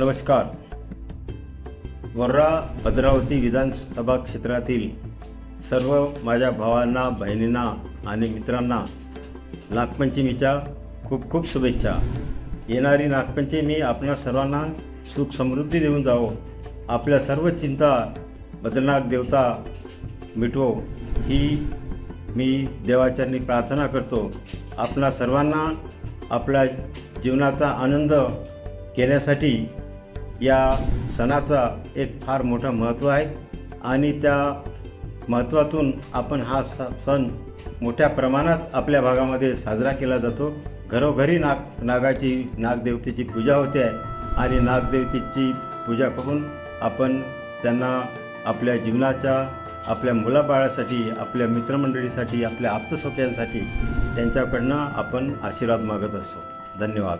नमस्कार. वर्रा भद्रावती विधानसभा क्षेत्रातील सर्व माझ्या भावांना बहिणींना आणि मित्रांना नागपंचमीच्या खूप खूप शुभेच्छा. येणारी नागपंचमी आपल्या सर्वांना सुख समृद्धी देऊन जावो. आपल्या सर्व चिंता बद्रनाथ देवता मिटवो. ही मी देवाचरणी प्रार्थना करतो. आपणा सर्वांना आपल्या जीवनाचा आनंद घेण्यासाठी या सणाचा एक फार मोठं महत्त्व आहे आणि त्या महत्त्वातून आपण हा स सण मोठ्या प्रमाणात आपल्या भागामध्ये साजरा केला जातो. घरोघरी नाग नागाची नागदेवतेची पूजा होते आहे आणि नागदेवतेची पूजा करून आपण त्यांना आपल्या जीवनाच्या आपल्या मुलाबाळासाठी आपल्या मित्रमंडळीसाठी आपल्या आप्तसोक्यांसाठी त्यांच्याकडनं आपण आशीर्वाद मागत असतो. धन्यवाद.